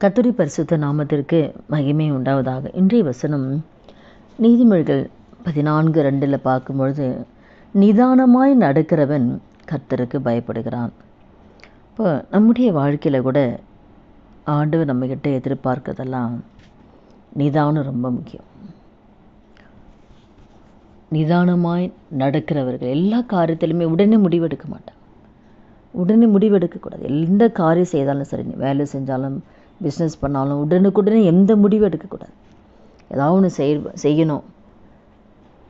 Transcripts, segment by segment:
கத்துரி பரிசுத்த நாமத்திற்கு மகிமை உண்டாவதாக. இன்றைய வசனம் நீதிமொழிகள் பதினான்கு ரெண்டில் பார்க்கும்பொழுது நிதானமாய் நடக்கிறவன் கர்த்தருக்கு பயப்படுகிறான். இப்போ நம்முடைய வாழ்க்கையில் கூட ஆண்டவர் நம்மக்கிட்ட எதிர்பார்க்கறதெல்லாம் நிதானம் ரொம்ப முக்கியம். நிதானமாய் நடக்கிறவர்கள் எல்லா காரியத்திலுமே உடனே முடிவெடுக்க மாட்டாங்க. உடனே முடிவெடுக்கக்கூடாது. எந்த காரியம் செய்தாலும் சரி வேலை செஞ்சாலும் பிஸ்னஸ் பண்ணாலும் உடனுக்குடனே எந்த முடிவும் எடுக்கக்கூடாது. ஏதாவது ஒன்று செய் செய்யணும்.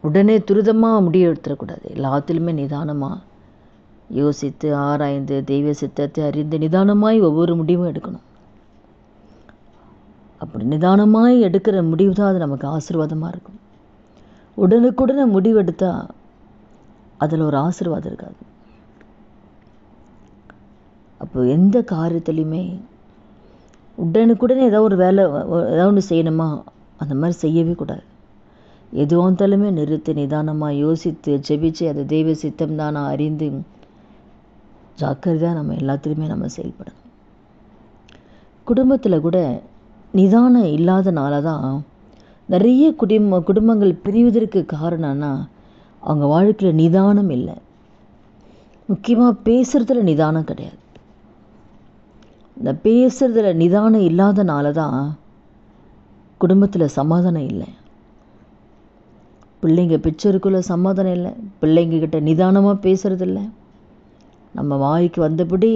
உடனே துரிதமாக முடிவு எடுத்துடக்கூடாது. எல்லாத்துலேயுமே நிதானமாக யோசித்து ஆராய்ந்து தெய்வ சித்தத்தை அறிந்து நிதானமாய் ஒவ்வொரு முடிவும் எடுக்கணும். அப்படி நிதானமாய் எடுக்கிற முடிவு தான் அது நமக்கு ஆசீர்வாதமாக இருக்கும். உடனுக்குடனே முடிவெடுத்தால் அதில் ஒரு ஆசீர்வாதம் இருக்காது. அப்போ எந்த காரியத்துலையுமே உடனுக்குடனே ஏதோ ஒரு வேலை ஏதாவது ஒன்று செய்யணுமா? அந்த மாதிரி செய்யவே கூடாது. எதுவாக இருந்தாலுமே நிறுத்தி நிதானமாக யோசித்து ஜெபிச்சு அது தெய்வ சித்தம் தான் அறிந்து ஜாக்கிரதையாக நம்ம எல்லாத்துலேயுமே நம்ம செயல்படணும். குடும்பத்தில் கூட நிதானம் இல்லாதனால தான் நிறைய குடும்ப குடும்பங்கள் பிரிவதற்கு காரணம்னா அவங்க வாழ்க்கையில் நிதானம் இல்லை. முக்கியமாக பேசுகிறதுல நிதானம் கிடையாது. இந்த பேசுகிறதுல நிதானம் இல்லாதனால தான் குடும்பத்தில் சமாதானம் இல்லை. பிள்ளைங்க பிக்சருக்குள்ளே சமாதானம் இல்லை. பிள்ளைங்கக்கிட்ட நிதானமாக பேசுகிறதில்ல நம்ம வாய்க்கு வந்தபடி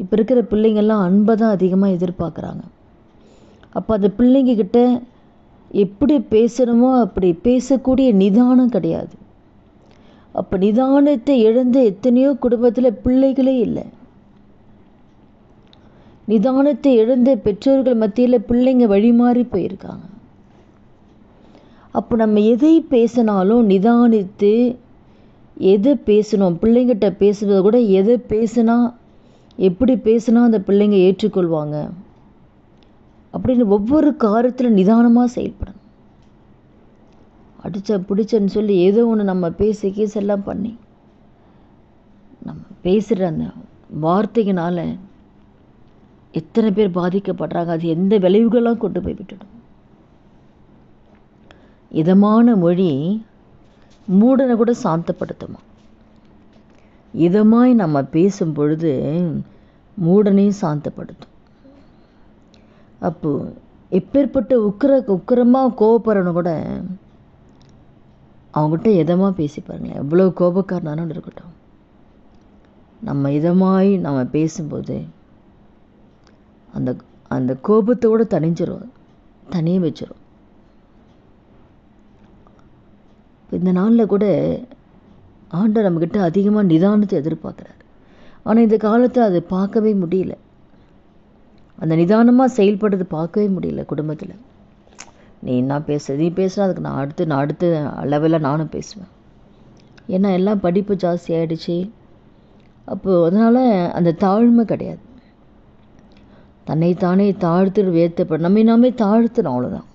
இப்போ இருக்கிற பிள்ளைங்கள்லாம் அன்பை தான் அதிகமாக எதிர்பார்க்குறாங்க. அப்போ அந்த பிள்ளைங்கக்கிட்ட எப்படி பேசணுமோ அப்படி பேசக்கூடிய நிதானம் கிடையாது. அப்போ நிதானத்தை இழந்த எத்தனையோ குடும்பத்தில் பிள்ளைகளே இல்லை. நிதானத்தை இழந்த பெற்றோர்கள் மத்தியில் பிள்ளைங்க வழிமாறி போயிருக்காங்க. அப்போ நம்ம எதை பேசினாலும் நிதானித்து எதை பேசணும்? பிள்ளைங்கிட்ட பேசுவதை கூட எதை பேசுனா எப்படி பேசுனா அந்த பிள்ளைங்க ஏற்றுக்கொள்வாங்க? அப்படின்னு ஒவ்வொரு காரியத்திலும் நிதானமாக செயல்படணும். அடித்த பிடிச்சன்னு சொல்லி ஏதோ ஒன்று நம்ம பேசி எல்லாம் பண்ணி நம்ம பேசுகிற அந்த வார்த்தைகளால் எத்தனை பேர் பாதிக்கப்படுறாங்க அது எந்த விளைவுகள்லாம் கொண்டு போய் விட்டுடும். இதமான மொழி மூடனை கூட சாந்தப்படுத்துமா? இதமாய் நம்ம பேசும் பொழுது மூடனையும் சாந்தப்படுத்தும். அப்போ எப்பேற்பட்ட உக்கிர உக்கிரமாக கோவப்படுறவனு கூட அவங்ககிட்ட இதமாக பேசி பாருங்களேன். எவ்வளோ கோபக்காரனாலும் இருக்கட்டும். நம்ம இதமாய் நம்ம பேசும்போது அந்த அந்த கோபத்தோடு தனிஞ்சிரும் தனியே வச்சிரும். இந்த நாளில் கூட ஆண்டை நம்மக்கிட்ட அதிகமாக நிதானத்தை எதிர்பார்க்குறாரு. ஆனால் இந்த காலத்தை அதை பார்க்கவே முடியல. அந்த நிதானமாக செயல்படுறது பார்க்கவே முடியல குடும்பத்தில். நீ என்ன பேச நீ பேசுனா அதுக்கு நான் அடுத்து நான் அடுத்த லெவலில் நானும் பேசுவேன். ஏன்னா எல்லாம் படிப்பு ஜாஸ்தி ஆகிடுச்சி அப்போது அதனால் அந்த தாழ்மை கிடையாது. தன்னைத்தானே தாழ்த்து வேத்தப்படும் நம்ம நாமே தாழ்த்துறோம் அவ்வளோதான்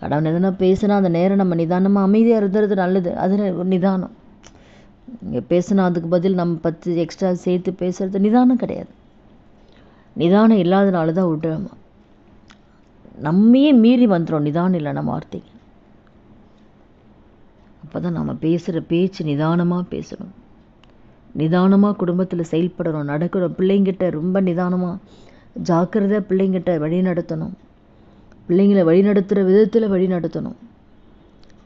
கடவுள் எதனா பேசினா அந்த நேரம் நம்ம நிதானமாக அமைதியாக இருந்துறது நல்லது. அது ஒரு நிதானம். இங்கே பேசினா அதுக்கு பதில் நம்ம பத்து எக்ஸ்ட்ரா சேர்த்து பேசுகிறது நிதானம் கிடையாது. நிதானம் இல்லாதனால தான் விட்டுறோம். நம்மையே மீறி வந்துடும் நிதானம் இல்லை நம்ம வார்த்தைக்கு அப்போ தான் நம்ம பேசுகிற பேச்சு நிதானமாக பேசணும். நிதானமாக குடும்பத்தில் செயல்படணும் நடக்கணும். பிள்ளைங்கிட்ட ரொம்ப நிதானமாக ஜாக்கிரதையாக பிள்ளைங்கிட்ட வழி நடத்தணும். பிள்ளைங்களை வழி நடத்துகிற விதத்தில் வழி நடத்தணும்.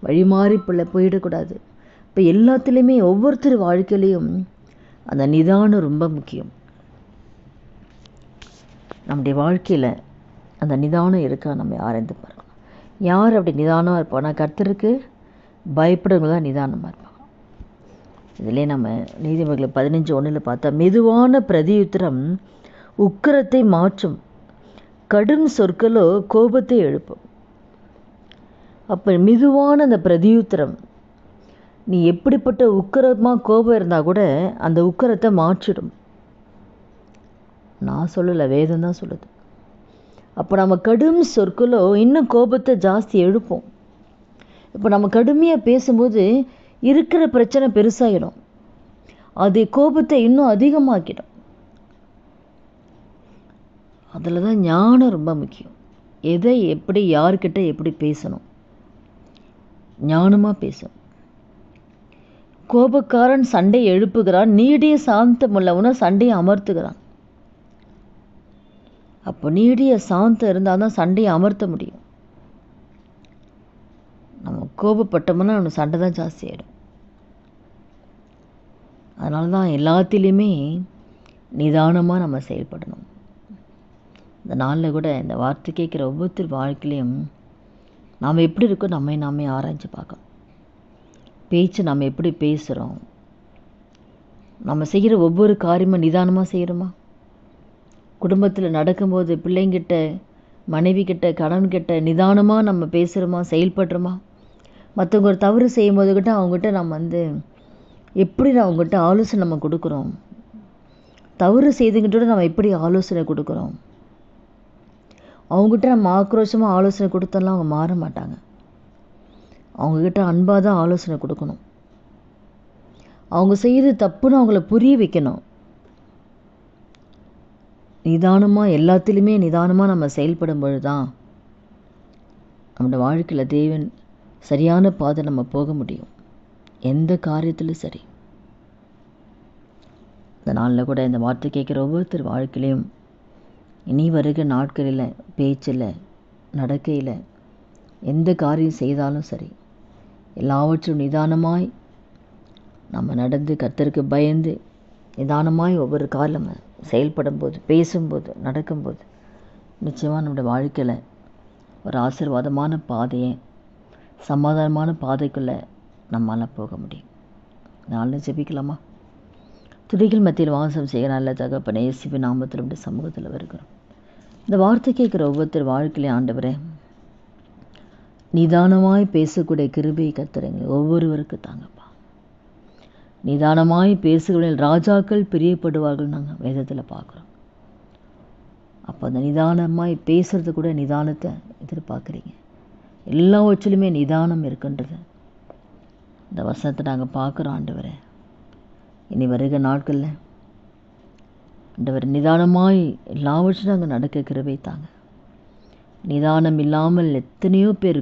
வழி மாறி பிள்ளை போயிடக்கூடாது. இப்போ எல்லாத்துலேயுமே ஒவ்வொருத்தர் வாழ்க்கையிலையும் அந்த நிதானம் ரொம்ப முக்கியம். நம்முடைய வாழ்க்கையில் அந்த நிதானம் இருக்கா? நம்ம ஆராய்ந்து பார்க்கணும். யார் அப்படி நிதானமாக இருப்பானா? கர்த்தருக்கு பயப்படுறவங்க தான் நிதானமாக இருப்பாங்க. இதிலே நம்ம நீதிமன்றத்தில் பதினஞ்சு ஒன்றில் பார்த்தா மெதுவான பிரதியுத்திரம் உக்கரத்தை மாற்றும். கடும் சொற்களோ கோபத்தை எழுப்பும். அப்போ மெதுவான அந்த பிரதியுத்திரம் நீ எப்படிப்பட்ட உக்கரமாக கோபம் இருந்தால் கூட அந்த உக்கரத்தை மாற்றிடும். நான் சொல்லலை வேதம் தான் சொல்லுது. அப்போ நம்ம கடும் சொற்களோ இன்னும் கோபத்தை ஜாஸ்தி எழுப்போம். இப்போ நம்ம கடுமையாக பேசும்போது இருக்கிற பிரச்சனை பெருசாகிடும் அது கோபத்தை இன்னும் அதிகமாக்கிடும். அதில் தான் ஞானம் ரொம்ப முக்கியம். எதை எப்படி யார்கிட்ட எப்படி பேசணும்? ஞானமாக பேசணும். கோபக்காரன் சண்டை எழுப்புகிறான் நீடிய சாந்தம் உள்ளவன சண்டையை அமர்த்துகிறான். அப்போ நீடிய சாந்தம் இருந்தால் தான் சண்டையை அமர்த்த முடியும். நம்ம கோபப்பட்டோம்னா நம்ம சண்டை தான் ஜாஸ்தி ஆகிடும் அதனால தான் எல்லாத்திலையுமே நிதானமாக நம்ம செயல்படணும். இந்த நாளில் கூட இந்த வார்த்தை கேட்குற ஒவ்வொருத்தர் வாழ்க்கையிலையும் நாம் எப்படி இருக்கோ நம்மை நாமே ஆராய்ச்சி பார்க்கலாம் பேச்சு நம்ம எப்படி பேசுகிறோம் நம்ம செய்கிற ஒவ்வொரு காரியமும் நிதானமாக செய்கிறோமா குடும்பத்தில் நடக்கும்போது பிள்ளைங்கிட்ட மனைவி கிட்ட கணவன்கிட்ட நிதானமாக நம்ம பேசுகிறோமா செயல்படுறோமா? மற்றவங்க ஒரு தவறு செய்யும்போது கிட்ட அவங்ககிட்ட நம்ம வந்து எப்படி அவங்ககிட்ட ஆலோசனை நம்ம கொடுக்குறோம்? தவறு செய்துங்கிட்ட நம்ம எப்படி ஆலோசனை கொடுக்குறோம்? அவங்ககிட்ட நம்ம ஆக்ரோஷமாக ஆலோசனை கொடுத்தாலும் அவங்க மாற மாட்டாங்க. அவங்கக்கிட்ட அன்பாக தான் ஆலோசனை கொடுக்கணும். அவங்க செய்கிறது தப்புன்னு அவங்கள புரிய வைக்கணும். நிதானமாக எல்லாத்துலேயுமே நிதானமாக நம்ம செயல்படும் பொழுது தான் நம்மளோட வாழ்க்கையில் தேவன் சரியான பாதை நம்ம போக முடியும். எந்த காரியத்திலும் சரி. இந்த நாளில் கூட இந்த வார்த்தை கேட்குற ஒவ்வொருத்தர் வாழ்க்கையிலையும் இனி வருகிற நாட்களில் பேச்சில் நடக்கையில் எந்த காரியம் செய்தாலும் சரி எல்லாவற்றும் நிதானமாய் நம்ம நடந்து கத்தருக்கு பயந்து நிதானமாய் ஒவ்வொரு காலம் செயல்படும் போது பேசும்போது நடக்கும்போது நிச்சயமாக நம்முடைய வாழ்க்கையில் ஒரு ஆசீர்வாதமான பாதையை சமாதானமான பாதைக்குள்ளே நம்மளால் போக முடியும். நாளில் ஜெபிக்கலாமா? துடிகள் மத்தியில் வாசம் செய்ய நல்ல தகப்பனே சிவ நாமத்தில் உடைய சமூகத்தில் வருகிறோம். இந்த வார்த்தை கேட்குற ஒவ்வொருத்தர் வாழ்க்கையிலே ஆண்டவரே நிதானமாய் பேசக்கூடிய கிருபை கத்துறீங்க ஒவ்வொருவருக்கு தாங்க. நிதானமாய் பேசுகிறவர்கள் ராஜாக்கள் பிரியப்படுவார்கள் நாங்கள் வேதத்தில் பார்க்குறோம். அப்போ அந்த நிதானமாய் பேசுறது கூட நிதானத்தை எதிர்பார்க்குறீங்க. எல்லாவற்றிலுமே நிதானம் இருக்குன்றது. இந்த வசனத்தை நாங்கள் பார்க்குறோம் ஆண்டவரை. இனி வருகிற நாட்களில். ஆண்டவர் நிதானமாய் எல்லாவற்றையும் நாங்கள் நடக்க கிருபை தாங்க. நிதானம் இல்லாமல் எத்தனையோ பேர்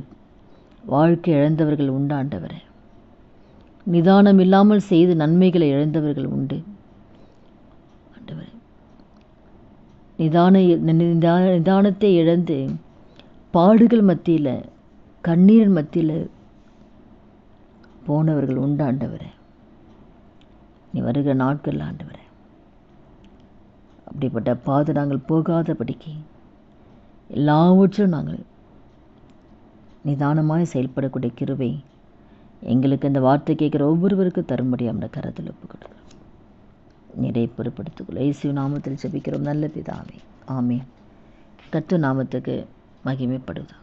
வாழ்க்கை இழந்தவர்கள் உண்டாண்டவரை நிதானம் இல்லாமல் செய்து நன்மைகளை இழந்தவர்கள் உண்டு. ஆண்டவரே. நிதான நிதானத்தை இழந்து பாடுகள் மத்தியில் கண்ணீரின் மத்தியில் போனவர்கள் உண்டு நீ வருகிற நாட்கள் ஆண்டவரே. அப்படிப்பட்ட பாதை நாங்கள் போகாதபடிக்கு எல்லாவற்றும் நாங்கள் நிதானமாய் செயல்படக்கூடிய கிருவை எங்களுக்கு இந்த வார்த்தை கேட்குற ஒவ்வொருவருக்கும் தரும்படி அந்த கரத்தில் ஒப்பு நிறைய பொறுப்படுத்திக்கொள்ள இயேசு நாமத்தில் ஜெபிக்கிறோம். நல்ல பிதாவே. ஆமே கத்து நாமத்துக்கு மகிமைப்படுதா